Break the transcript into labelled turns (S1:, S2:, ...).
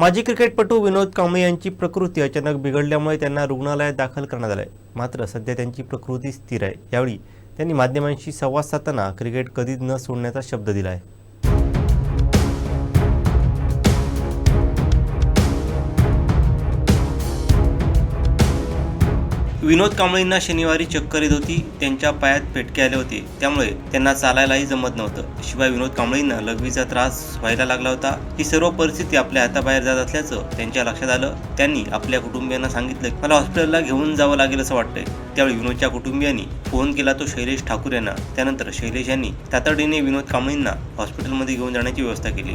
S1: माजी क्रिकेटपटू विनोद कांबळे यांची प्रकृती अचानक बिघडल्यामुळे त्यांना रुग्णालयात दाखल करण्यात आलं आहे मात्र सध्या त्यांची प्रकृती स्थिर आहे. यावेळी त्यांनी माध्यमांशी संवाद साधताना क्रिकेट कधीच न सोडण्याचा शब्द दिला आहे विनोद कांबळेंना शनिवारी चक्कर येत होती. त्यांच्या पायात पेटके आले होते. त्यामुळे त्यांना चालायलाही जमत नव्हतं. शिवाय विनोद कांबळेंना लघवीचा त्रास व्हायला लागला होता. ही सर्व परिस्थिती आपल्या हाताबाहेर जात असल्याचं त्यांच्या लक्षात आलं. त्यांनी आपल्या कुटुंबियांना सांगितलं मला हॉस्पिटलला घेऊन जावं लागेल असं वाटतंय. त्यावेळी विनोदच्या कुटुंबियांनी फोन केला तो शैलेश ठाकूर यांना. त्यानंतर शैलेश यांनी तातडीने विनोद कांबळेंना हॉस्पिटलमध्ये घेऊन जाण्याची व्यवस्था केली.